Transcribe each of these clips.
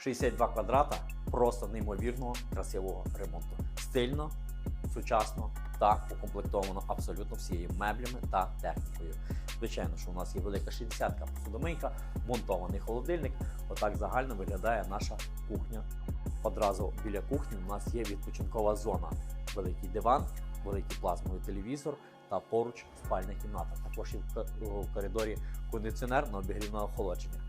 62 квадрата просто неймовірного красивого ремонту. Стильно, сучасно та укомплектовано абсолютно всією меблями та технікою. Звичайно, що у нас є велика 60-ка посудомийка, монтований холодильник. Отак загально виглядає наша кухня. Одразу біля кухні у нас є відпочинкова зона, великий диван, великий плазмовий телевізор та поруч спальня кімната. Також є в коридорі кондиціонер на обігрівне охолодження.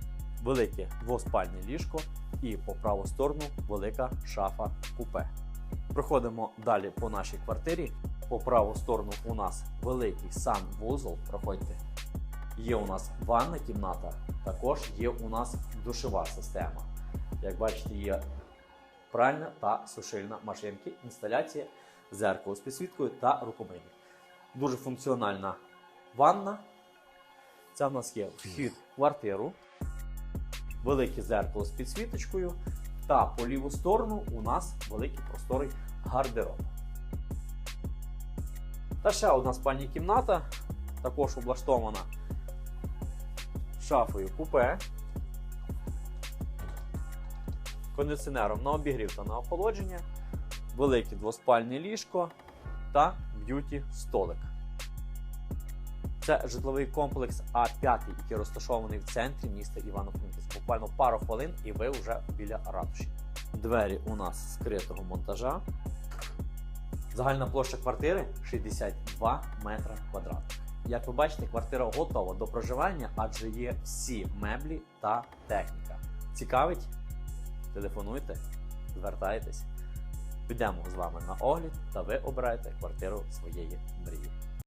Велике двоспальне ліжко і по праву сторону велика шафа купе. Проходимо далі по нашій квартирі. По праву сторону у нас великий санвузол. Проходьте. Є у нас ванна кімната, також є у нас душова система. Як бачите, є пральна та сушильна машинки, інсталяція, зеркало з підсвіткою та рукомийник. Дуже функціональна ванна. Це в нас є вхід в квартиру, велике зеркало з підсвіточкою, та по ліву сторону у нас великий просторий гардероб. Та ще одна спальня кімната, також облаштована шафою купе, кондиціонером на обігрів та на охолодження, велике двоспальне ліжко та б'юті столик. Це житловий комплекс А5, який розташований в центрі міста Івано-Франківськ. Буквально пару хвилин і ви вже біля ратуші. Двері у нас скритого монтажа. Загальна площа квартири 62 метра квадратних. Як ви бачите, квартира готова до проживання, адже є всі меблі та техніка. Цікавить? Телефонуйте, звертайтесь. Підемо з вами на огляд, та ви обираєте квартиру своєї мрії.